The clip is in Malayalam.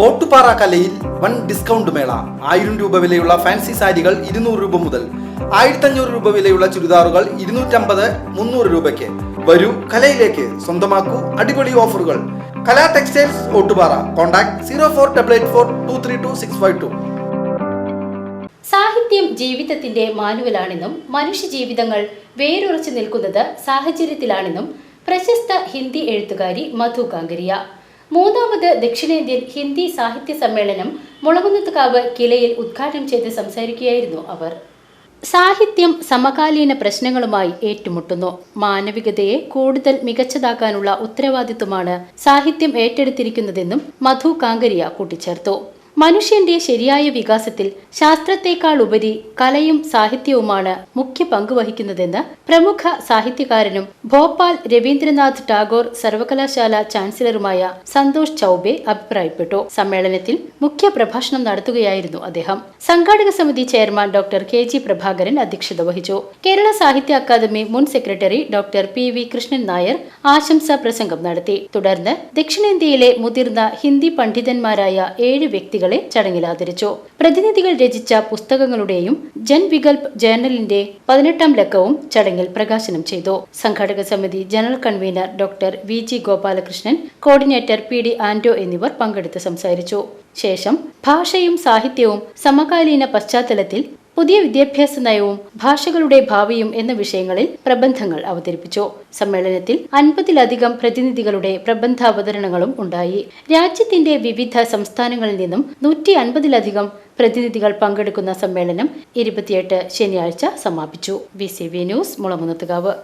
ഓട്ടുപാറ കലയിൽ വൺ ഡിസ്കൗണ്ട് മേള. ആയിരം രൂപ വിലയുള്ള ഫാൻസി സാരികൾ ഇരുന്നൂറ് രൂപ മുതൽ ആയിരത്തഞ്ഞൂറ് രൂപ വിലയുള്ള ചുരിദാറുകൾ ഇരുന്നൂറ്റമ്പത് മുന്നൂറ് രൂപയ്ക്ക്. വരൂ കലയിലേക്ക്. സ്വന്തമാക്കൂ അടിപൊളി ഓഫറുകൾ. Kala textiles Ottupara. Contact zero four double eight four two three two six five two. സാഹിത്യം ജീവിതത്തിന്റെ മാനുവലാണെന്നും മനുഷ്യ ജീവിതങ്ങൾ വേരുറച്ചു നിൽക്കുന്നത് സാഹചര്യത്തിലാണെന്നും പ്രശസ്ത ഹിന്ദി എഴുത്തുകാരി മധു കാങ്കരിയ. മൂന്നാമത് ദക്ഷിണേന്ത്യൻ ഹിന്ദി സാഹിത്യ സമ്മേളനം മുളകുന്നത്തുകാവ് കിലയിൽ ഉദ്ഘാടനം ചെയ്ത് സംസാരിക്കുകയായിരുന്നു അവർ. സാഹിത്യം സമകാലീന പ്രശ്നങ്ങളുമായി ഏറ്റുമുട്ടുന്നു. മാനവികതയെ കൂടുതൽ മികച്ചതാക്കാനുള്ള ഉത്തരവാദിത്വമാണ് സാഹിത്യം ഏറ്റെടുത്തിരിക്കുന്നതെന്നും മധു കാങ്കരിയ കൂട്ടിച്ചേർത്തു. മനുഷ്യന്റെ ശരിയായ വികാസത്തിൽ ശാസ്ത്രത്തെക്കാൾ ഉപരി കലയും സാഹിത്യവുമാണ് മുഖ്യ പങ്കുവഹിക്കുന്നതെന്ന് പ്രമുഖ സാഹിത്യകാരനും ഭോപ്പാൽ രവീന്ദ്രനാഥ് ടാഗോർ സർവകലാശാല ചാൻസലറുമായ സന്തോഷ് ചൌബെ അഭിപ്രായപ്പെട്ടു. സമ്മേളനത്തിൽ മുഖ്യ പ്രഭാഷണം നടത്തുകയായിരുന്നു അദ്ദേഹം. സംഘാടക സമിതി chairman doctor K. G. Prabhakaran അധ്യക്ഷത വഹിച്ചു. കേരള സാഹിത്യ അക്കാദമി മുൻ secretary doctor P. V. Krishnan Nair ആശംസാ പ്രസംഗം നടത്തി. തുടർന്ന് ദക്ഷിണേന്ത്യയിലെ മുതിർന്ന ഹിന്ദി പണ്ഡിതന്മാരായ ഏഴ് വ്യക്തികളെ ചടങ്ങിൽ ആദരിച്ചു. പ്രതിനിധികൾ രചിച്ച പുസ്തകങ്ങളുടെയും ജൻ വികൽപ് ജേർണലിന്റെ പതിനെട്ടാം ലക്കവും ചടങ്ങിൽ പ്രകാശനം ചെയ്തു. സംഘാടക സമിതി general convener doctor V G Gopalakrishnan coordinator P D Anto എന്നിവർ പങ്കെടുത്ത് സംസാരിച്ചു. ശേഷം ഭാഷയും സാഹിത്യവും സമകാലീന പശ്ചാത്തലത്തിൽ പുതിയ വിദ്യാഭ്യാസ നയവും ഭാഷകളുടെ ഭാവിയും എന്ന വിഷയങ്ങളിൽ പ്രബന്ധങ്ങൾ അവതരിപ്പിച്ചു. സമ്മേളനത്തിൽ അൻപതിലധികം പ്രതിനിധികളുടെ പ്രബന്ധാവതരണങ്ങളും ഉണ്ടായി. രാജ്യത്തിന്റെ വിവിധ സംസ്ഥാനങ്ങളിൽ നിന്നും നൂറ്റി അൻപതിലധികം പ്രതിനിധികൾ പങ്കെടുക്കുന്ന സമ്മേളനം ഇരുപത്തിയെട്ട് ശനിയാഴ്ച സമാപിച്ചു. V C V news Mulamunnathukavu.